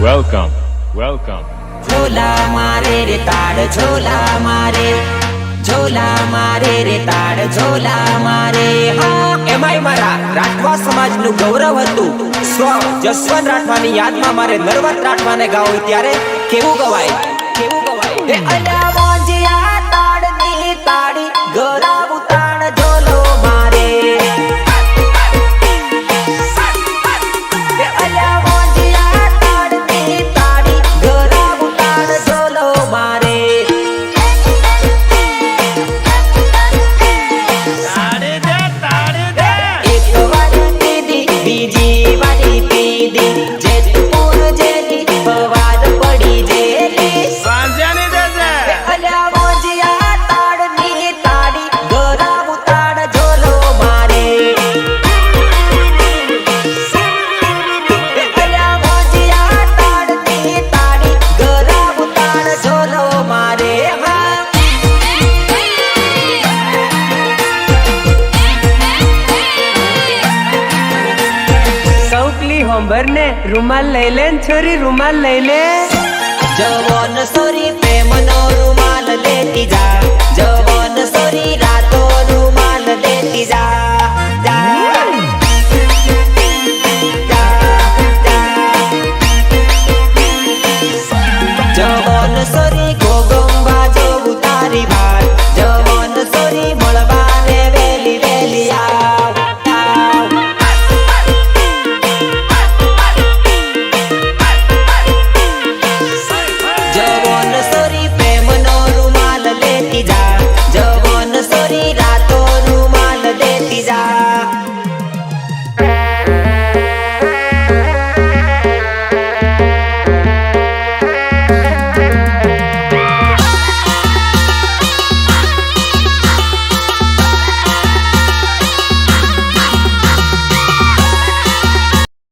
Welcome, welcome ઝોલા મારે રે તાડ ઝોલા મારે ઝોલા મારે રે તાડ ઝોલા મારે હા એમાંય મારા રાઠવા સમાજનું ગૌરવ હતું. સ્વ જસવંત રાઠવાની યાદમાં મારે નરવત રાઠવાને ગાવું ત્યારે કેવું ગવાય કેવું ગવાય હોંભર ને રૂમાલ લઈ લે ને છોરી રૂમાલ લઈ લે. જવન સોરી પ્રેમનો રૂમાલ લેતી